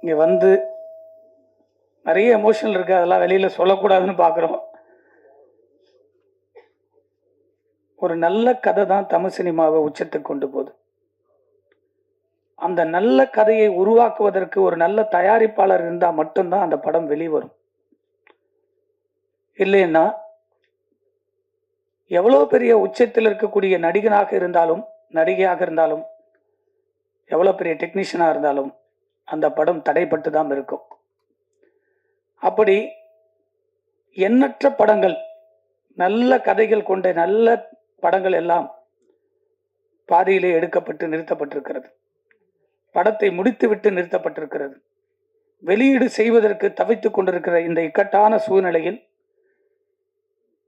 இங்கே வந்து நிறைய எமோஷனல் இருக்குது அதெல்லாம் வெளியில் சொல்லக்கூடாதுன்னு பார்க்குறோம் ஒரு நல்ல கதை தான் தமிழ் சினிமாவை உச்சத்துக்கு கொண்டு போகுது. அந்த நல்ல கதையை உருவாக்குவதற்கு ஒரு நல்ல தயாரிப்பாளர் இருந்தால் மட்டும்தான் அந்த படம் வெளிவரும். இல்லைன்னா எவ்வளோ பெரிய உச்சத்தில் இருக்கக்கூடிய நடிகனாக இருந்தாலும் நடிகையாக இருந்தாலும் எவ்வளோ பெரிய டெக்னீஷியனாக இருந்தாலும் அந்த படம் தடைப்பட்டு தான் இருக்கும். அப்படி எண்ணற்ற படங்கள் நல்ல கதைகள் கொண்ட நல்ல படங்கள் எல்லாம் பாதியிலே எடுக்கப்பட்டு நிறுத்தப்பட்டிருக்கிறது. படத்தை முடித்துவிட்டு நிறுத்தப்பட்டிருக்கிறது. வெளியீடு செய்வதற்கு தவித்துக் கொண்டிருக்கிற இந்த இக்கட்டான சூழ்நிலையில்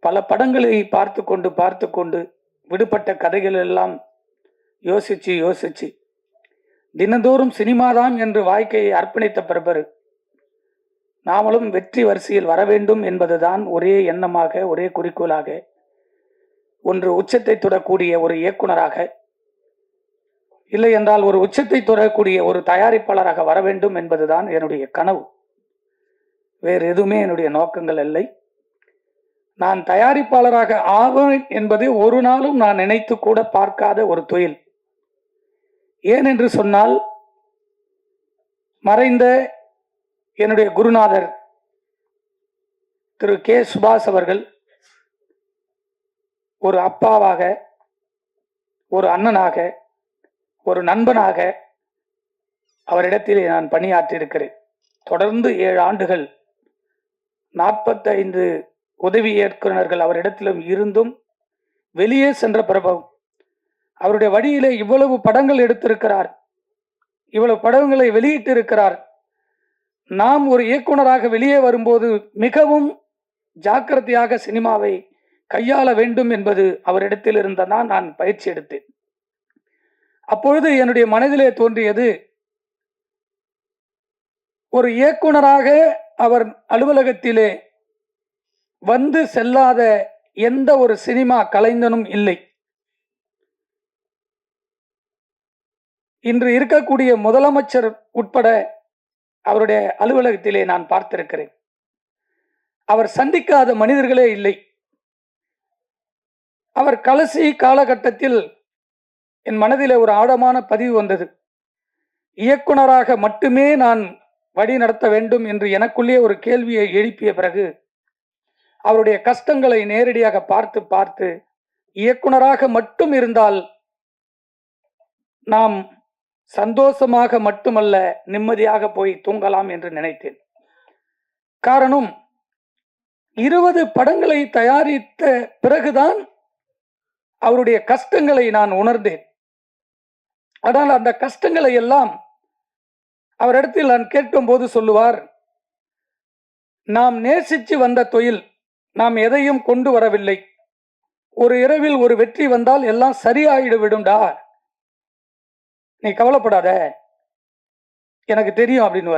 பல படங்களை பார்த்து கொண்டு பார்த்து கொண்டு விடுபட்ட கதைகள் எல்லாம் யோசிச்சு யோசிச்சு தினந்தோறும் சினிமாதான் என்று வாழ்க்கையை அர்ப்பணித்த பிரபர். நாமளும் வெற்றி வரிசையில் வர வேண்டும் என்பதுதான் ஒரே எண்ணமாக ஒரே குறிக்கோளாக ஒன்று உச்சத்தை தொடக்கூடிய ஒரு இயக்குனராக. இல்லை என்றால் ஒரு உச்சத்தை தொடரக்கூடிய ஒரு தயாரிப்பாளராக வர வேண்டும் என்பதுதான் என்னுடைய கனவு. வேறு எதுவுமே என்னுடைய நோக்கங்கள் இல்லை. நான் தயாரிப்பாளராக ஆவேன் என்பது ஒரு நாளும் நான் நினைத்து கூட பார்க்காத ஒரு தொழில். ஏன் என்று சொன்னால் மறைந்த என்னுடைய குருநாதர் திரு கே சுபாஷ் அவர்கள் ஒரு அப்பாவாக ஒரு அண்ணனாக ஒரு நண்பனாக அவரிடத்திலே நான் பணியாற்றியிருக்கிறேன். தொடர்ந்து ஏழு ஆண்டுகள் நாற்பத்தைந்து உதவி இயக்குநர்கள் அவரிடத்திலும் இருந்தும் வெளியே சென்ற பிரபவம். அவருடைய வழியிலே இவ்வளவு படங்கள் எடுத்திருக்கிறார். இவ்வளவு படங்களை வெளியிட்டு இருக்கிறார் நாம் ஒரு இயக்குனராக வெளியே வரும்போது மிகவும் ஜாக்கிரதையாக சினிமாவை கையாள வேண்டும் என்பது அவரிடத்தில் இருந்ததான் நான் பயிற்சி எடுத்தேன். அப்பொழுது என்னுடைய மனதிலே தோன்றியது ஒரு இயக்குனராக அவர் அலுவலகத்திலே வந்து செல்லாத எந்த ஒரு சினிமா கலைஞனும் இல்லை. இன்று இருக்கக்கூடிய முதலமைச்சர் உட்பட அவருடைய அலுவலகத்திலே நான் பார்த்திருக்கிறேன். அவர் சந்திக்காத மனிதர்களே இல்லை. அவர் கடைசி காலகட்டத்தில் என் மனதில் ஒரு ஆழமான பதிவு வந்தது. இயக்குனராக மட்டுமே நான் வழி நடத்த வேண்டும் என்று எனக்குள்ளே ஒரு கேள்வியை எழுப்பிய பிறகு அவருடைய கஷ்டங்களை நேரடியாக பார்த்து பார்த்து இயக்குனராக மட்டும் இருந்தால் நாம் சந்தோஷமாக மட்டுமல்ல நிம்மதியாக போய் தூங்கலாம் என்று நினைத்தேன். காரணம் இருபது படங்களை தயாரித்த பிறகுதான் அவருடைய கஷ்டங்களை நான் உணர்ந்தேன். ஆனால் அந்த கஷ்டங்களை எல்லாம் அவரிடத்தில் நான் கேட்கும்போது சொல்லுவார் நாம் நேசித்து வந்த தொழில் நாம் எதையும் கொண்டு வரவில்லை. ஒரு இரவில் ஒரு வெற்றி வந்தால் எல்லாம் சரியாயிடுவிடும்டா நீ கவலைப்படாத. எனக்கு தெரியும் அப்படின்னு